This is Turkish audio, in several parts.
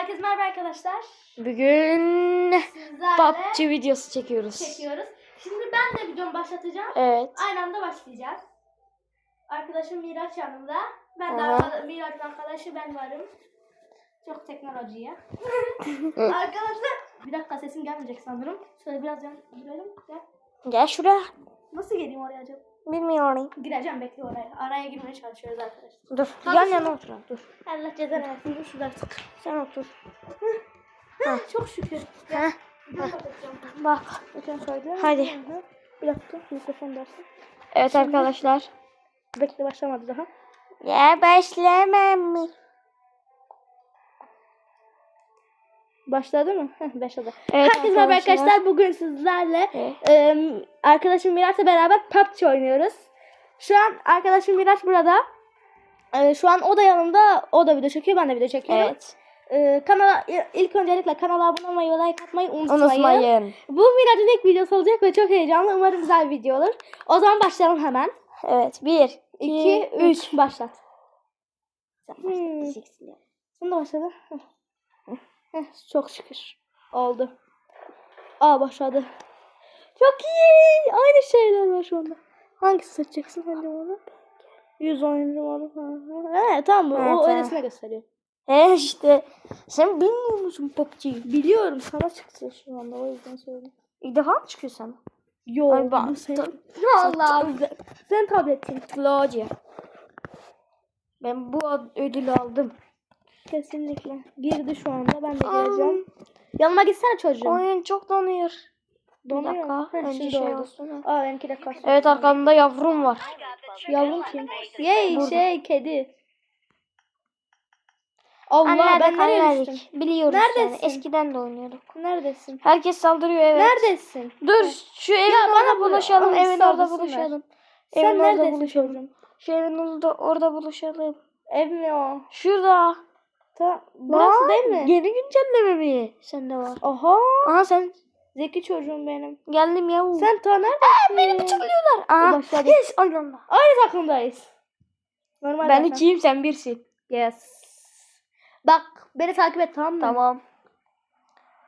Herkese merhaba arkadaşlar. Bugün Sizlerle PUBG videosu çekiyoruz. çekiyoruz. Şimdi ben de videomu başlatacağım. Evet. Aynı anda başlayacağız. Arkadaşım Miraç yanımda. Ben de Aha. arkada- Miraç'ın arkadaşı ben varım. Çok teknolojiye. arkadaşlar bir dakika sesim gelmeyecek sanırım. Şöyle biraz yan girelim. Gel. Gel şuraya. Nasıl geleyim oraya acaba? Bilmiyorum. Gireceğim bekle oraya. Araya girmeye çalışıyoruz arkadaşlar. Dur. Hadi Yan yana otur. Dur. Allah cezanı versin. Dur şurada tık. Sen otur. Çok şükür. Videomu kapatacağım. Bak. Geçen saydı. Hadi. Bir dakika mikrofon dersin. Evet arkadaşlar. Bekle başlamadı daha. Ya başlamam mı? Başladı mı? Heh, başladı. Evet Herkese merhaba arkadaşlar. Bugün sizlerle Evet. e, arkadaşım Miraç'la beraber PUBG oynuyoruz. Şu an arkadaşım Miraç burada. E, şu an o da yanımda. O da video çekiyor. Ben de video çekiyorum. Evet. E, kanala ilk öncelikle kanala abone olmayı ve like atmayı unutmayın. Unutmayın. Bu Miraç'ın ilk videosu olacak ve çok heyecanlı. Umarım güzel bir video olur. O zaman başlayalım hemen. Evet. Bir, 2, iki, 3. Başlat. Hmm. de başladı. Heh. Heh, çok şükür. Oldu. Aa başladı. Çok iyi. Aynı şeyler var şu anda. Hangisi seçeceksin hadi onu? 100 oyuncu var. Evet tamam bu. Evet, o öylesine gösteriyor. He işte. Sen bilmiyor musun PUBG'yi? Biliyorum sana çıktı şu anda o yüzden söyledim. İlk defa mı çıkıyor sana? Yo Ay, bak- senin. ta- Allah'ım. Sen tabletin. Claudia. Ben bu ödülü aldım. Kesinlikle. Girdi şu anda ben de Aa. gireceğim. Yanıma gitsene çocuğum. Oyun çok donuyor. Bir Donuyor. dakika. Heh, Önce şimdi şey oldu. olsun. Aa benimki de kasıyor. Evet arkamda yavrum var. Yavrum kim? Yey Burada. şey kedi. Allah Anne ben nereye düştüm? Biliyoruz Neredesin? yani. Eskiden de oynuyorduk. Neredesin? Herkes saldırıyor evet. Neredesin? Dur şu evin Ya bana orada bu- buluşalım. Evin orada buluşalım. Sen Evin orada neredesin buluşalım. çocuğum? Şu evin orada, orada buluşalım. Ev mi o? Şurada. Ta burası Lan, değil mi? Yeni güncelleme mi? Sende var. Aha. Aha sen Zeki çocuğum benim. geldim ya. Sen ta neredesin? beni bıçaklıyorlar. Başladı. Yes aynı. Aynı takımdayız. Normal Ben zaten. ikiyim sen birsin. Yes. Bak beni takip et tamam mı? Tamam.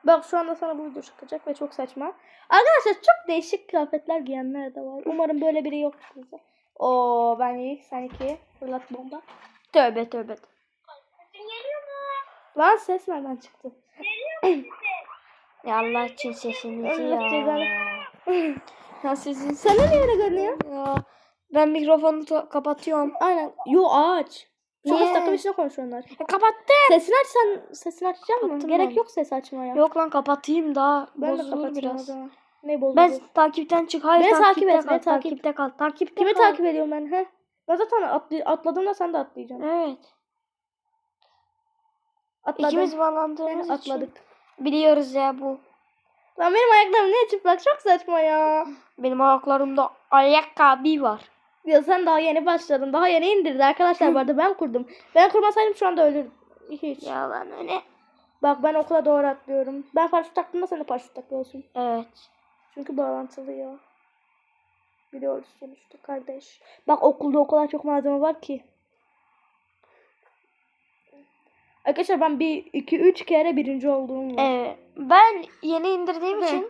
Bak şu anda sana bu video çıkacak ve çok saçma. Arkadaşlar çok değişik kıyafetler giyenler de var. Umarım böyle biri yoktur bize. Oo ben iyi sen iki. Fırlat bomba. Tövbe tövbe. Lan ses nereden çıktı? Ya Allah için sesinizi ya. Ya sizin Sana niye öyle görünüyor? ya. Ben mikrofonu kapatıyorum. Aynen. Yo aç. Az takım içinde konuşuyorlar. Ya kapattım. Sesini açsan sesini açacak mısın? Gerek ben. yok ses açmaya. Yok lan kapatayım daha. ben de Bozulur kapatayım o biraz. zaman. Ne bozulur? Ben takipten çık. Hayır Beni takip et, kal. Takipte kal. Takipte Kimi kal. takip ediyorum ben? He? Ben zaten atladığımda sen de atlayacaksın. Evet. Atladım. İkimiz bağlandığımız için. atladık. Biliyoruz ya bu. Lan benim ayaklarım niye çıplak? Çok saçma ya. Benim ayaklarımda ayakkabı var. Ya sen daha yeni başladın. Daha yeni indirdi arkadaşlar bu arada ben kurdum. Ben kurmasaydım şu anda ölürdüm. Hiç. Ya lan öyle. Bak ben okula doğru atlıyorum. Ben paraşüt taktığımda sen de paraşüt takıyorsun. Evet. Çünkü bağlantılı ya. Biliyoruz sonuçta kardeş. Bak okulda o kadar çok malzeme var ki. Arkadaşlar ben bir, iki, üç kere birinci olduğum var. Ee, ben yeni indirdiğim Hı. için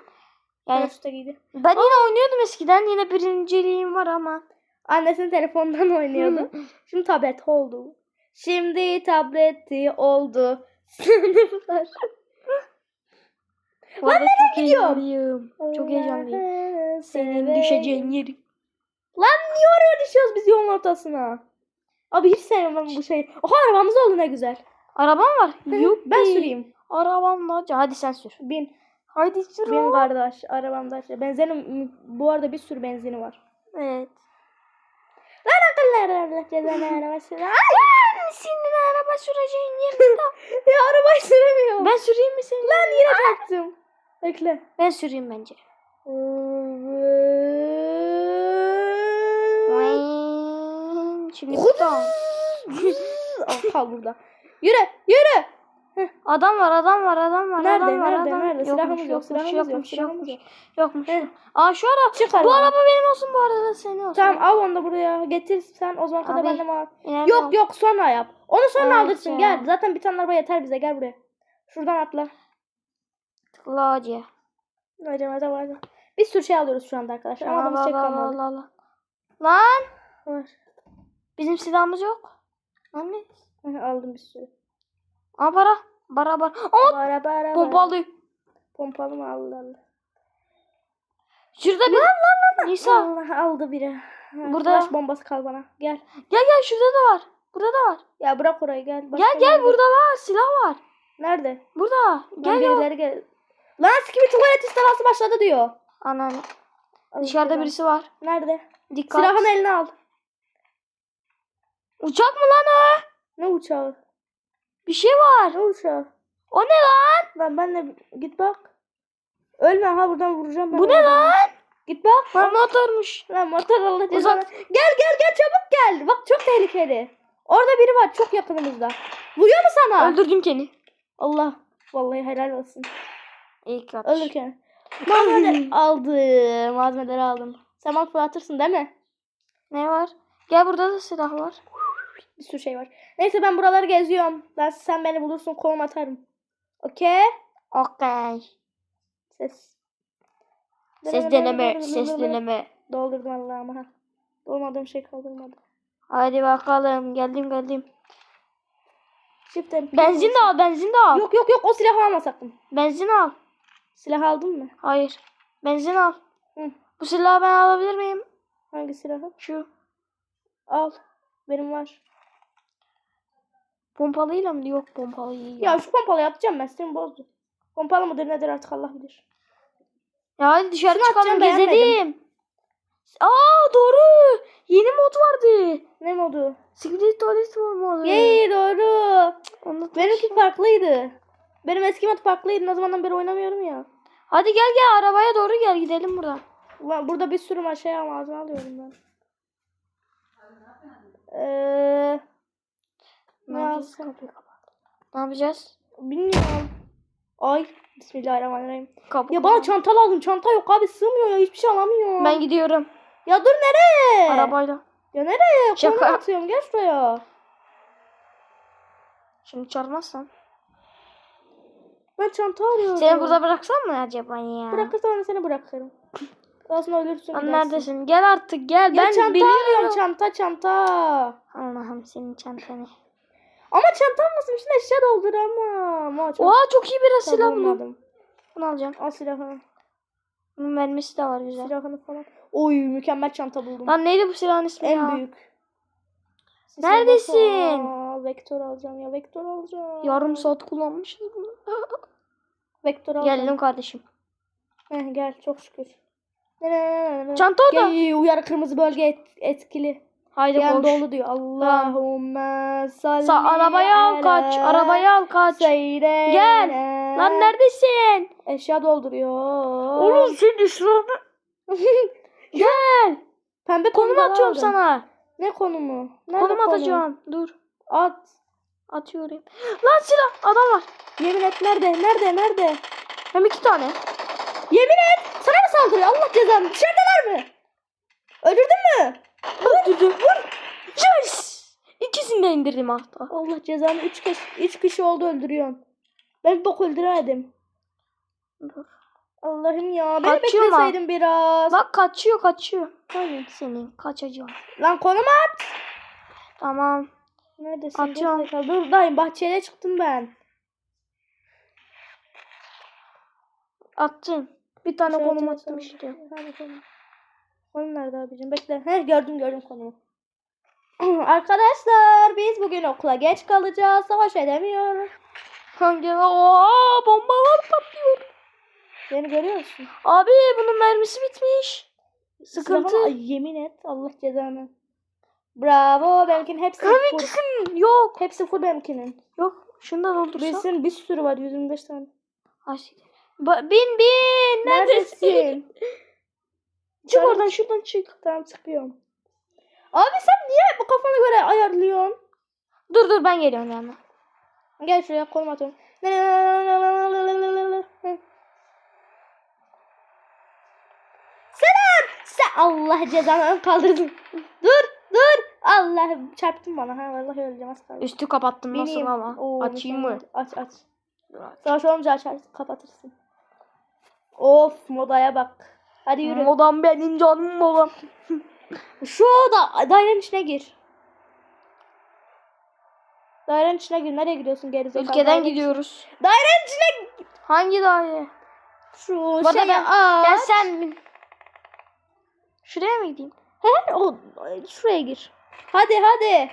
yani giydi. ben yine oynuyordum eskiden. Yine birinciliğim var ama. Annesinin telefonundan oynuyordu. Şimdi tablet oldu. Şimdi tableti oldu. Sınıflar. Arada çok gidiyorum? Çok heyecanlıyım. Senin düşeceğin yeri. Lan niye oraya düşüyoruz biz yolun ortasına? Abi hiç sevmem ben bu şeyi. Oha arabamız oldu ne güzel. Araban var. Yok ben süreyim. Arabam var. Hadi sen sür. Bin. Hadi sür. Bin kardeş arabamda şey. Benzinim bu arada bir sürü benzini var. Evet. Lan akıllar Allah cezanı araması. Ay! Ben senin araba süreceğin yerinde. ya arabayı süremiyorum. ben süreyim mi seni? Lan yine çarptım. Bekle. Ben süreyim bence. Şimdi burada. Kal burada. Yürü yürü. Adam var, adam var, adam var, Nerede, adam var, nerede, adam nerede? Yokmuş, Silahımız yok, yokmuş, silahımız yok, yokmuş, silahımız yokmuş, yokmuş. Heh. Aa şu araba, Çık bu arabadan. araba benim olsun, bu araba da senin olsun. Tamam al onu da buraya. Getir sen o zaman kadar Abi, ben de mal. İneride Yok yok sonra yap. Onu sonra Evet alırsın ya. gel. Zaten bir tane araba yeter bize gel buraya. Şuradan atla. Tıkla hacıya. Acaba da var. Bir sürü şey alıyoruz şu anda arkadaşlar. Ama adımız Allah şey kalmadı. Lan Var. bizim silahımız yok. Anne. Aldım bir sürü. Aa para. Para para. Aa Bara bara bara. pompalı. Pompalı mı aldı aldı. Şurada bir. Nisa. Allah aldı biri. Burada. Flash bombası kal bana. Gel. Gel gel şurada da var. Burada da var. Ya bırak orayı gel. Başka Gel gel burada var. Silah var. Nerede? Burada. Gel Gel birileri gel. Lan Skibidi tuvalet istilası başladı diyor. Allah Dışarıda birisi var. Nerede? Dikkat. Silahını eline al. Uçak mı lan o? Ne uçağı? Bir şey var. Ne uçağı? O ne lan? Lan benle git bak. Ölme ha buradan vuracağım ben. Bu ne onu. lan? Git bak. Lan motormuş. Lan motor Allah cezanı. Gel gel gel çabuk gel. Bak çok tehlikeli. Orada biri var çok yakınımızda. Vuruyor mu sana? Öldürdüm seni. Allah. Vallahi helal olsun. İlk atış. Ölürken. Malzemeleri aldım. Malzemeleri aldım. Sen bana fırlatırsın değil mi? Ne var? Gel burada da silah var. Bir sürü şey var. Neyse ben buraları geziyorum. Ben sen beni bulursun konum atarım. Okey? Okey. Ses. Ses deneme. Ses deneme. Doldurdum Allah'ım ha. Dolmadığım şey kaldırmadı. Hadi bakalım. Geldim geldim. P. Benzin de al. Benzin de al. Yok yok yok o silahı alma sakın. Benzin al. Silah aldın mı? Hayır. Benzin al. Hı. Bu silahı ben alabilir miyim? Hangi silahı? Şu. Al. Benim var. Pompalıyla mı? Yok pompalı iyi. Ya şu pompalıyı atacağım ben sinirim bozdu. Pompalı mıdır nedir artık Allah bilir. Ya hadi dışarı Şunu çıkalım atacağım, beğenmedim. gezelim. Aa doğru. Yeni mod vardı. Ne modu? Secret var modu. Yey doğru. Onu Benimki farklıydı. Benim eski mod farklıydı. Ne zamandan beri oynamıyorum ya. Hadi gel gel arabaya doğru gel gidelim buradan. Ulan burada bir sürü şey ağzına alıyorum ben. Eee Ne yapacağız? Ne yapacağız? Bilmiyorum. Ay Bismillahirrahmanirrahim. Kapı. Ya bana çanta lazım. Çanta yok abi sığmıyor ya. Hiçbir şey alamıyorum. Ben gidiyorum. Ya dur nereye? Arabayla. Ya nereye? Şaka. Konum atıyorum. Gel şuraya. Şimdi çarpmazsan. Ben çanta arıyorum. Seni burada bıraksam mı acaba ya? Bırakırsan ben seni bırakırım. Aslında ölürsün. Lan neredesin? Gel artık gel. Ya ben çanta biliyorum. arıyorum. Çanta çanta. Allah'ım senin çantanı. Ama çantam nasıl içine eşya dolduramam. Ama çok Oha çok iyi bir silah buldum. Bunu alacağım. Al silahını. Bunun mermisi de var güzel. Silahını falan. Oy mükemmel çanta buldum. Lan neydi bu silahın ismi en ya? büyük. Sis Neredesin? Aa, vektör alacağım ya. Vektör alacağım. Yarım saat kullanmışız bunu. Vektör alacağım. Geldim kardeşim. Heh, gel çok şükür. Çanta orada. Gel, uyarı kırmızı bölge et- etkili. Haydi Yan koş. dolu diyor. Allahümme salli Sa arabayı al kaç. ala Arabayı al kaç. seyyidina. Gel. Lan neredesin? Eşya dolduruyor. Oğlum senin şuranı. Gel. Pembe Konum atıyorum aldım. sana. Ne konumu? Nerede Konum atacağım. Dur. At. Atıyorum. Lan silah. Adam var. Yemin et nerede? Nerede? Nerede? Hem iki tane. Yemin et. Sana mı saldırıyor? Allah cezanı. Dışarıdalar mı? Öldürdün mü? Öldürdüm. Vur. Yes. İkisini de indirdim hatta. Allah cezanı. Üç kişi, üç kişi oldu öldürüyorsun. Ben bok öldüremedim. Dur. Allah'ım ya. Beni Kaçıyor biraz. Bak kaçıyor kaçıyor. Hani? Senin kaçacağım. Lan konum at. Tamam. Neredesin? Atıyorum. Gerizekalı. Buradayım. Bahçeye çıktım ben. Attın. Bir tane konum attım işte. Hadi konum. Konum nerede abicim? Bekle. Heh gördüm gördüm konumu. Arkadaşlar biz bugün okula geç kalacağız. Savaş edemiyoruz. Hangi? Oha bombalar patlıyor. Beni görüyor musun? Abi bunun mermisi bitmiş. Sıkıntı. Ay, yemin et. Allah cezanı. Bravo. Benimkinin hepsi Tabii full. ikisinin yok. Hepsi full benimkinin. Yok. Şunu da doldursa. Birisinin bir sürü var. 125 tane. Ba- bin bin. Neredesin? Neredesin? Çık Yukarı oradan şuradan çık. Tamam çıkıyorum. Abi sen niye bu kafana göre ayarlıyorsun? Dur dur ben geliyorum yanına. Gel şuraya konum atıyorum. Selam. Sen Allah cezanı kaldırdın. dur dur. Allah çarptın bana ha vallahi öleceğim az kaldı. Üstü kapattım nasıl Bineyim. ama? Oo, Açayım mı? Aç aç. Savaş olunca açarsın kapatırsın. Of modaya bak. Hadi yürü. Modam benim canım modam. Şu da dairenin içine gir. Dairenin içine gir. Nereye gidiyorsun gerizekalı? Ülkeden Daire- gidiyoruz. Dairenin içine Hangi daire? Şu arada şey ben, aç. ben sen Şuraya mı gideyim? He, o şuraya gir. Hadi hadi.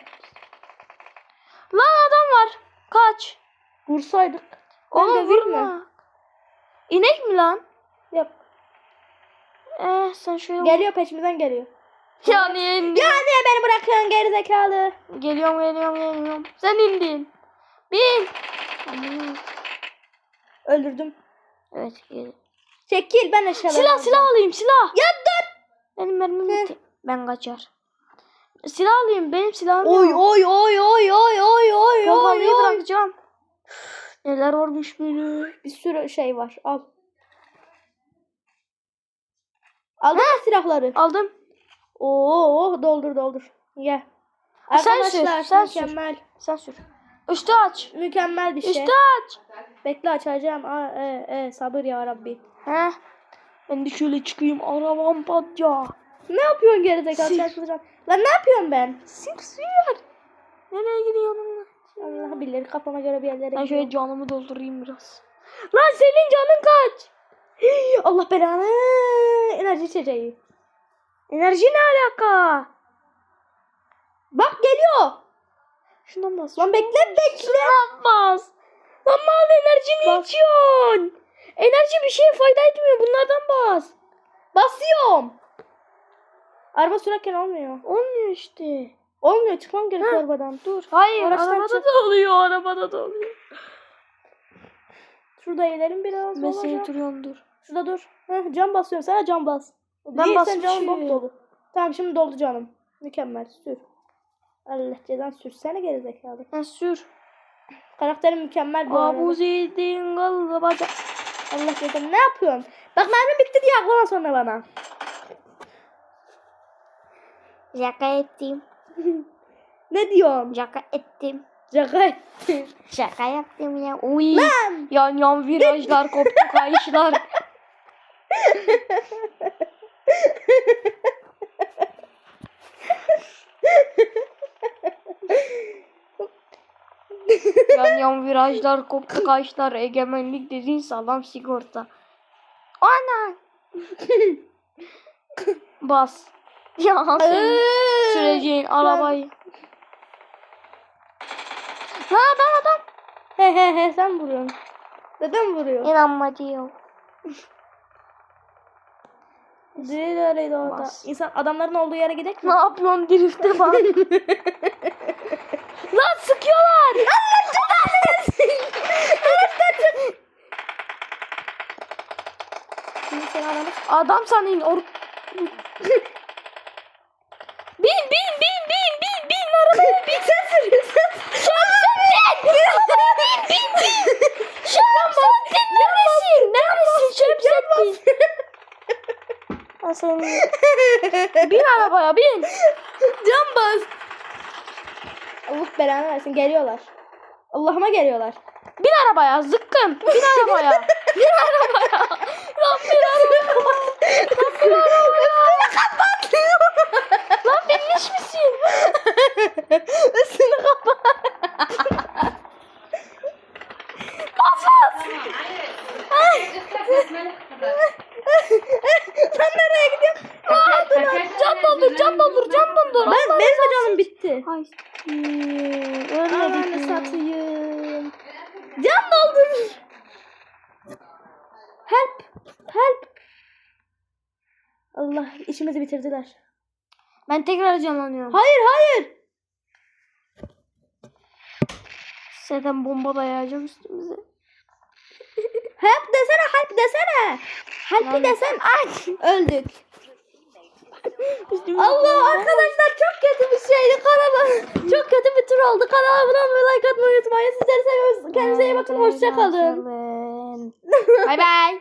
Lan adam var. Kaç. Vursaydık. De vurma. vurma. İnek mi lan? Yap. Eh sen şöyle Geliyor peşimizden geliyor. Ya niye indin? Ya niye beni bırakıyorsun gerizekalı? Geliyorum geliyorum geliyorum. Sen indin. Bin. Aman. Öldürdüm. Evet gel. Çekil ben eşyalarımı Silah silah alayım silah. Ya dur. Benim mermim bitti. Ben kaçar. Silah alayım. Benim silahım Oy yok. oy oy oy oy oy oy Pompalıyı oy oy. bırakacağım. Neler varmış böyle. Bir sürü şey var. Al. Aldın mı silahları? Aldım. Oo doldur doldur. Gel. Sen Arkadaşlar sür, sen sür. mükemmel. Sen sür. Üstü aç. Mükemmel bir şey. Üstü aç. Bekle açacağım. Aa, e, e, sabır ya Rabbi. Heh. Ben de şöyle çıkayım. Arabam patca. Ne yapıyorsun gerizekalı? Sil. Çarpılacağım. Lan ne yapıyorum ben? Simsiyar. Nereye gidiyorsun lan? Allah bilir kafama göre bir yerlere Ben gidiyorum. şöyle canımı doldurayım biraz. Lan senin canın kaç? Allah belanı. Enerji içeceği. Enerji ne alaka? Bak geliyor. Şundan bas. Lan bekle bekle. Şundan bas. Lan mal enerjini Bas. içiyorsun. Enerji bir şeye fayda etmiyor. Bunlardan bas. Basıyorum. Araba sürerken olmuyor. Olmuyor işte. Olmuyor çıkmam gerekiyor arabadan. Dur. Hayır Araçtan arabada çık. da oluyor. Arabada da oluyor. Şurada inelim biraz. Mesleği olacak. duruyorsun dur. Şurada dur. Heh, cam basıyorum. Sana cam bas. Ben Değil. Sen canın dolu dolu. Tamam şimdi doldu canım. Mükemmel. Sür. Allah cezan sürsene gerizekalı. Ha, sür. Karakterin mükemmel bu. Abu Zeyd'in bacak. Allah cezan. Ne yapıyorsun? Bak mermi bitti diye aklama sonra bana. Şaka ettim. Ne diyorsun? Şaka ettim. Şaka ettim. Şaka yaptım ya. Uy. Lan! Yan yan virajlar koptu kayışlar. yan yan virajlar koptu kayışlar. Egemenlik dediğin sağlam sigorta. Ana. Bas. Ya sen Ee, süreceğin arabayı. Lan adam adam. He he he sen vuruyorsun. Neden vuruyorsun? İnanma diyor. Değil öyleydi orada. Bas. İnsan adamların olduğu yere gidek mi? Ne yapıyorsun drifte bak. Lan sıkıyorlar. Şimdi seni adamı Adam sanayım. Or... bin bin bin bin bin bin arabaya bin. Sen sürüyorsun. Şemsettin. bin bin bin. Şemsettin neredesin? Neredesin Şemsettin? Ha senin. Bin arabaya bin. Can bas. Allah belanı versin geliyorlar. Allah'ıma geliyorlar. Bin arabaya zıkkın. Bin arabaya. bin arabaya. Lan bin arabaya. Lan bin arabaya. Lan binmiş misin? Üstünü kapat. Bas bas. Sen nereye gidiyorsun? Can doldur, can doldur, can doldur. Ben, benim de canım bitti. Ay, Ananı ölmedik mi? satayım. Can doldur. Help. Help. Allah işimizi bitirdiler. Ben tekrar canlanıyorum. Hayır hayır. Zaten bomba dayayacağım üstümüze. Help desene help desene. Help Yani- desen. Ay öldük. Allah arkadaşlar çok kötü bir şeydi kanala. çok kötü bir tur oldu. Kanala abone olmayı like atmayı unutmayın. Sizleri seviyoruz. Kendinize iyi bakın. Hoşça kalın. Bay bay.